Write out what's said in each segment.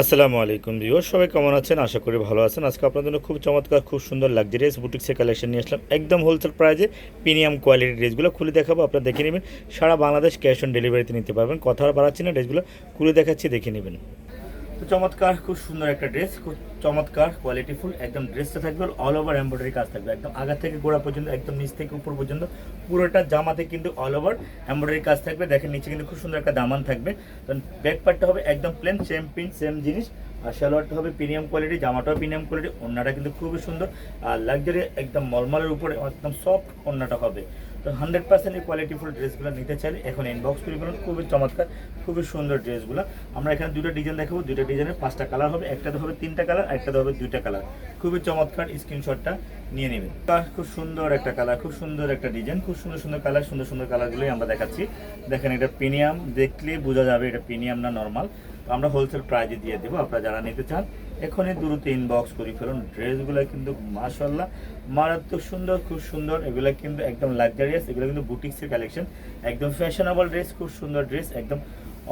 আসসালামু আলাইকুম ভিউয়ার সবাই কেমন আছেন? আশা করি ভালো আছেন। আজকে আপনাদের জন্য খুব চমৎকার, খুব সুন্দর লাক্সারিয়াস বুটিক্সের কালেকশন নিয়ে আসলাম। একদম হোলসেল প্রাইজে প্রিমিয়াম কোয়ালিটির ড্রেসগুলো খুলে দেখাবো, আপনারা দেখে নেবেন। সারা বাংলাদেশ ক্যাশ অন ডেলিভারিতে নিতে পারবেন। কথা বাড়াচ্ছি না ড্রেসগুলো খুলে দেখাচ্ছি, দেখে নেবেন। চমৎকার, খুব সুন্দর একটা ড্রেস খুব চমৎকার কোয়ালিটিফুল একদম ড্রেসটা থাকবে অল ওভার এমব্রয়ডারি কাজ থাকবে, একদম আগা থেকে গোড়া পর্যন্ত, একদম নিচ থেকে উপর পর্যন্ত, পুরোটা জামাতে কিন্তু অল ওভার এমব্রয়ডারি কাজ থাকবে, দেখেন নিচে কিন্তু খুব সুন্দর একটা দামান থাকবে ব্যাক পার্টটা হবে একদম প্লেন সেম প্রিন্ট সেম জিনিস সালোয়ারটা হবে প্রিমিয়াম কোয়ালিটি জামাটাও প্রিমিয়াম কোয়ালিটি ওড়নাটা কিন্তু খুবই সুন্দর। আর লাক্সারি একদম মলমলের উপরে একদম সফট ওড়নাটা হবে। তো হান্ড্রেড পার্সেন্ট এই কোয়ালিটিফুল ড্রেসগুলো নিতে চাইলে এখন ইনবক্স করে ফেলুন, খুবই চমৎকার, খুবই সুন্দর ড্রেসগুলো আমরা এখানে দুটো ডিজাইন দেখাবো দুটো ডিজাইনের পাঁচটা কালার হবে একটাতে হবে তিনটা কালার একটাতে হবে দুইটা কালার খুবই চমৎকার স্ক্রিনশটটা নিয়ে নেবেন। খুব সুন্দর একটা কালার খুব সুন্দর একটা ডিজাইন খুব সুন্দর সুন্দর কালার সুন্দর সুন্দর কালারগুলোই আমরা দেখাচ্ছি। দেখেন এটা প্রিমিয়াম দেখলে বোঝা যাবে এটা প্রিমিয়াম না নর্মাল আমরা হোলসেল প্রাইজে দিয়ে দেবো, আপনারা যারা নিতে চান, এখনই দ্রুত ইনবক্স করে ফেলুন। ড্রেসগুলো কিন্তু মাশাল্লাহ মারাত্মক সুন্দর, খুব সুন্দর। এগুলো কিন্তু একদম লাক্সারিয়াস এগুলো কিন্তু বুটিক্সের কালেকশন একদম ফ্যাশনেবল ড্রেস খুব সুন্দর ড্রেস একদম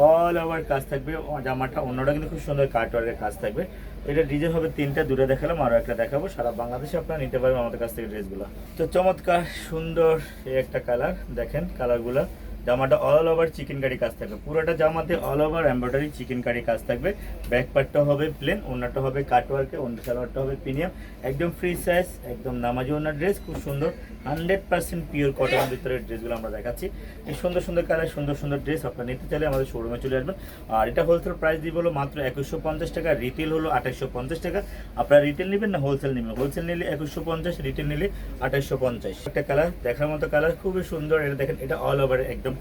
অল ওভার কাজ থাকবে। জামাটা অন্যটা কিন্তু খুব সুন্দর কাটওয়ারের কাজ থাকবে। এটা ডিজাইন হবে তিনটা, দুটো দেখালাম আরও একটা দেখাবো। সারা বাংলাদেশে আপনারা নিতে পারবেন আমাদের কাছ থেকে ড্রেসগুলো তো চমৎকার, সুন্দর একটা কালার দেখেন কালারগুলো জামাটা অল ওভার চিকেন কারি কাজ থাকবে। পুরোটা জামাতে all over embroidery chikankari কাজ থাকবে। ব্যাক পার্টটা হবে প্লেন ওনারটা হবে কাটওয়ার্কে অন্য সালোয়ারটা হবে প্রিমিয়াম একদম ফ্রি সাইজ একদম নামাজি ওনার ড্রেস খুব সুন্দর। হান্ড্রেড পার্সেন্ট পিওর কটনের ভিতরে ড্রেসগুলো আমরা দেখাচ্ছি। এই সুন্দর সুন্দর কালার সুন্দর সুন্দর ড্রেস আপনারা নিতে চাইলে আমাদের শোরুমে চলে আসবেন। আর এটা হোলসেল প্রাইস দিব হলো মাত্র একুশশো পঞ্চাশ টাকা রিটেল হলো আঠাশশো পঞ্চাশ টাকা। আপনারা রিটেল নেবেন না হোলসেল নেবেন? হোলসেল নিলে একুশশো পঞ্চাশ রিটেল নিলে আঠাশশো পঞ্চাশ। একটা কালার দেখার মতো কালার খুবই সুন্দর। এটা দেখেন, এটা অল ওভার একদম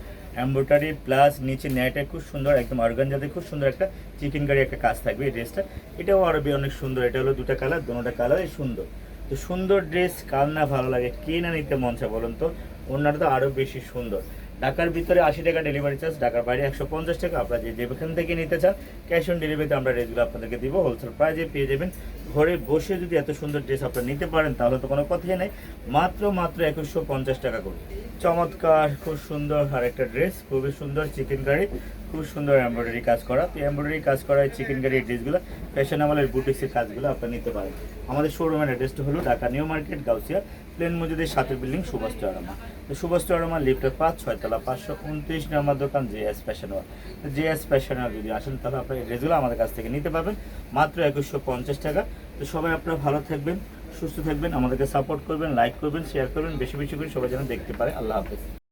এম্ব্রয়ডারি প্লাস নিচে নেটে খুব সুন্দর, একদম অর্গানজাতে খুব সুন্দর একটা চিকেন কারি একটা কাজ থাকবে এই ড্রেসটা এটাও আরও অনেক সুন্দর, এটা হলো দুটা কালার দুটোটা কালারই সুন্দর। তো সুন্দর ড্রেস কার না ভালো লাগে, কে না নিতে মন চায় বলুন তো? অন্যটা তো আরও বেশি সুন্দর। ঢাকার ভিতরে আশি টাকা ডেলিভারি চার্জ ঢাকার বাইরে একশো পঞ্চাশ টাকা। আপনারা যে যেখান থেকে নিতে চান ক্যাশ অন ডেলিভারিতে আমরা ড্রেসগুলো আপনাদেরকে দিব। হোলসেল প্রাইজে পেয়ে যাবেন। ঘরে বসে যদি এত সুন্দর ড্রেস আপনারা নিতে পারেন, তাহলে তো কোনো কথাই নেই। মাত্র মাত্র একুশশো পঞ্চাশ টাকা করে। চমৎকার, খুব সুন্দর আর একটা ড্রেস খুবই সুন্দর চিকেন কারি খুব সুন্দর এমব্রয়ডারি কাজ করা। তো এমব্রয়ডারি কাজ করা চিকেন কারি ড্রেসগুলো ফ্যাশন আমলের বুটিক্সের কাজগুলো আপনারা নিতে পারেন। আমাদের শোরুমের অ্যাড্রেসটা হলো ঢাকা নিউ মার্কেট, গাউসিয়া প্লেন মজুদের সাথে বিল্ডিং সুভাষ চৌরামা। তো সুভাষ চৌরামা লিফটের পাঁচ, ছয়তলা, পাঁচশো উনত্রিশ নম্বর দোকান J S fashion J S fashion যদি আসেন, তাহলে আপনার এই ড্রেসগুলো আমাদের কাছ থেকে নিতে পারবেন। মাত্র একুশশো পঞ্চাশ টাকা। তো সবাই আপনারা ভালো থাকবেন, সুস্থ থাকবেন, আমাদেরকে সাপোর্ট করবেন লাইক করবেন শেয়ার করবেন। বেশি বেশি করে সবাই যেন দেখতে পারে। আল্লাহ হাফেজ।